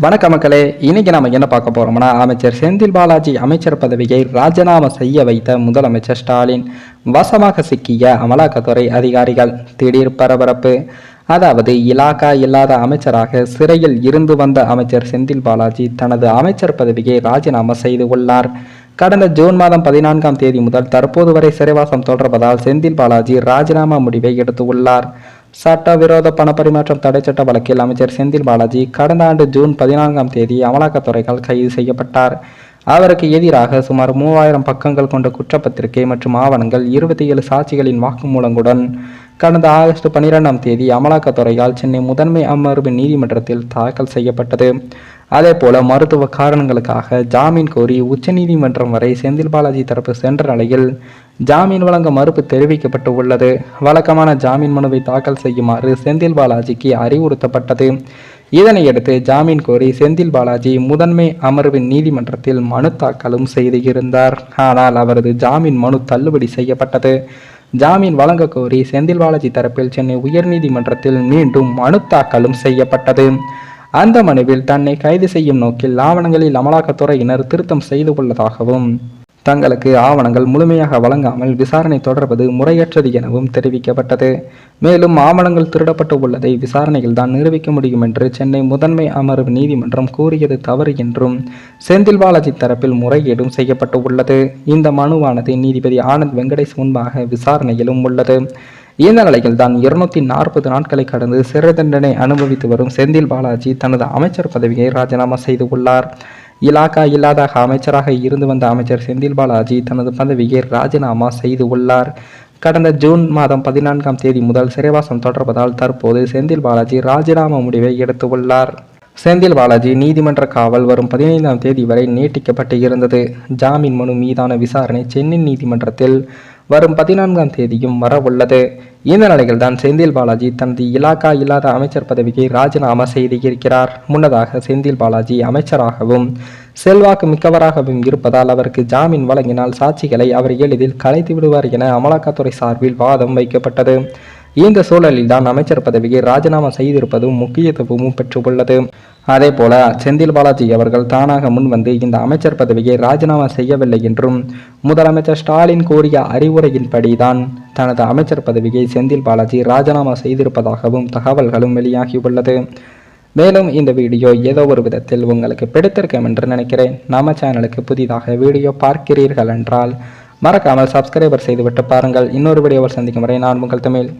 வணக்க மக்களே இன்னைக்கு நாம என்ன பார்க்க போறோம்னா அமைச்சர் செந்தில் பாலாஜி அமைச்சர் பதவியை ராஜினாமா செய்ய வைத்த முதலமைச்சர் ஸ்டாலின். வசமாக சிக்கிய அமலாக்கத்துறை அதிகாரிகள் திடீர் பரபரப்பு. அதாவது இலாக்கா இல்லாத அமைச்சராக சிறையில் இருந்து வந்த அமைச்சர் செந்தில் பாலாஜி தனது அமைச்சர் பதவியை ராஜினாமா செய்து உள்ளார். கடந்த ஜூன் மாதம் பதினான்காம் தேதி முதல் தற்போது வரை சிறைவாசம் தொடர்வதால் செந்தில் பாலாஜி ராஜினாமா முடிவை சட்ட சட்டவிரோத பணப்பரிமாற்றம் தடை சட்ட வழக்கில் அமைச்சர் செந்தில் பாலாஜி கடந்த ஆண்டு ஜூன் பதினான்காம் தேதி அமலாக்கத்துறையால் கைது செய்யப்பட்டார். அவருக்கு எதிராக சுமார் மூவாயிரம் பக்கங்கள் கொண்ட குற்றப்பத்திரிகை மற்றும் ஆவணங்கள் இருபத்தி ஏழு சாட்சிகளின் வாக்குமூலங்களுடன் கடந்த ஆகஸ்ட் பனிரெண்டாம் தேதி அமலாக்கத்துறையால் சென்னை முதன்மை அமர்வு நீதிமன்றத்தில் தாக்கல் செய்யப்பட்டது. அதேபோல மருத்துவ காரணங்களுக்காக ஜாமீன் கோரி உச்சநீதிமன்றம் வரை செந்தில் பாலாஜி தரப்பு சென்ற நிலையில் ஜாமீன் வழங்க மறுப்பு தெரிவிக்கப்பட்டு உள்ளது. வழக்கமான ஜாமீன் மனுவை தாக்கல் செய்யுமாறு செந்தில் பாலாஜிக்கு அறிவுறுத்தப்பட்டது. இதனையடுத்து ஜாமீன் கோரி செந்தில் பாலாஜி முதன்மை அமர்வு நீதிமன்றத்தில் மனு தாக்கலும் செய்து இருந்தார் ஆனால் அவரது ஜாமீன் மனு தள்ளுபடி செய்யப்பட்டது. ஜாமீன் வழங்க கோரி செந்தில் பாலாஜி தரப்பில் சென்னை உயர்நீதிமன்றத்தில் மீண்டும் மனு தாக்கலும் செய்யப்பட்டது. அந்த மனுவில் தன்னை கைது செய்யும் நோக்கில் ஆவணங்களில் அமலாக்கத்துறையினர் திருத்தம் செய்து உள்ளதாகவும் தங்களுக்கு ஆவணங்கள் முழுமையாக வழங்காமல் விசாரணை தொடர்வது முறையற்றது எனவும் தெரிவிக்கப்பட்டது. மேலும் ஆவணங்கள் திருடப்பட்டு உள்ளதை விசாரணையில் தான் நிரூபிக்க முடியும் என்று சென்னை முதன்மை அமர்வு நீதிமன்றம் கூறியது தவறு என்றும் செந்தில் பாலாஜி தரப்பில் முறையீடும் செய்யப்பட்டு உள்ளது. இந்த மனுவானது நீதிபதி ஆனந்த் வெங்கடேஷ் முன்பாக விசாரணையிலும் உள்ளது. இந்த நிலையில் தான் இருநூத்தி நாற்பது நாட்களை கடந்து சிறை தண்டனை அனுபவித்து வரும் செந்தில் பாலாஜி தனது அமைச்சர் பதவியை ராஜினாமா செய்து உள்ளார். இலாக்கா இல்லாத அமைச்சராக இருந்து வந்த அமைச்சர் செந்தில் பாலாஜி தனது பதவியை ராஜினாமா செய்து உள்ளார். கடந்த ஜூன் மாதம் பதினான்காம் தேதி முதல் சிறைவாசம் தொடர்வதால் தற்போது செந்தில் பாலாஜி ராஜினாமா முடிவை எடுத்துள்ளார் செந்தில் பாலாஜி நீதிமன்ற காவல் வரும் பதினைந்தாம் தேதி வரை நீட்டிக்கப்பட்டு இருந்தது. ஜாமீன் மனு மீதான விசாரணை சென்னை நீதிமன்றத்தில் வரும் பதினான்காம் தேதியும் வர உள்ளது இந்த நிலையில் தான் செந்தில் பாலாஜி தனது இலாக்கா இல்லாத அமைச்சர் பதவியை ராஜினாமா செய்து இருக்கிறார் முன்னதாக செந்தில் பாலாஜி அமைச்சராகவும் செல்வாக்கு மிக்கவராகவும் இருப்பதால் அவருக்கு ஜாமீன் வழங்கினால் சாட்சிகளை அவர் எளிதில் கலைத்து விடுவார் என அமலாக்கத்துறை சார்பில் வாதம் வைக்கப்பட்டது. இந்த சூழலில் தான் அமைச்சர் பதவியை ராஜினாமா செய்திருப்பதும் முக்கியத்துவமும் பெற்றுள்ளது. அதே போல செந்தில் பாலாஜி அவர்கள் தானாக முன்வந்து இந்த அமைச்சர் பதவியை ராஜினாமா செய்யவில்லை என்றும் முதலமைச்சர் ஸ்டாலின் கூறிய அறிவுரையின்படிதான் தனது அமைச்சர் பதவியை செந்தில் பாலாஜி ராஜினாமா செய்திருப்பதாகவும் தகவல்களும் வெளியாகியுள்ளது. மேலும் இந்த வீடியோ ஏதோ ஒரு விதத்தில் உங்களுக்கு பிடித்திருக்கும் என்று நினைக்கிறேன். நம்ம சேனலுக்கு புதிதாக வீடியோ பார்க்கிறீர்கள் என்றால் மறக்காமல் சப்ஸ்கிரைபர் செய்துவிட்டு பாருங்கள். இன்னொரு வீடியோவில் சந்திக்கும் வரை நான் உங்கள் தமிழ்.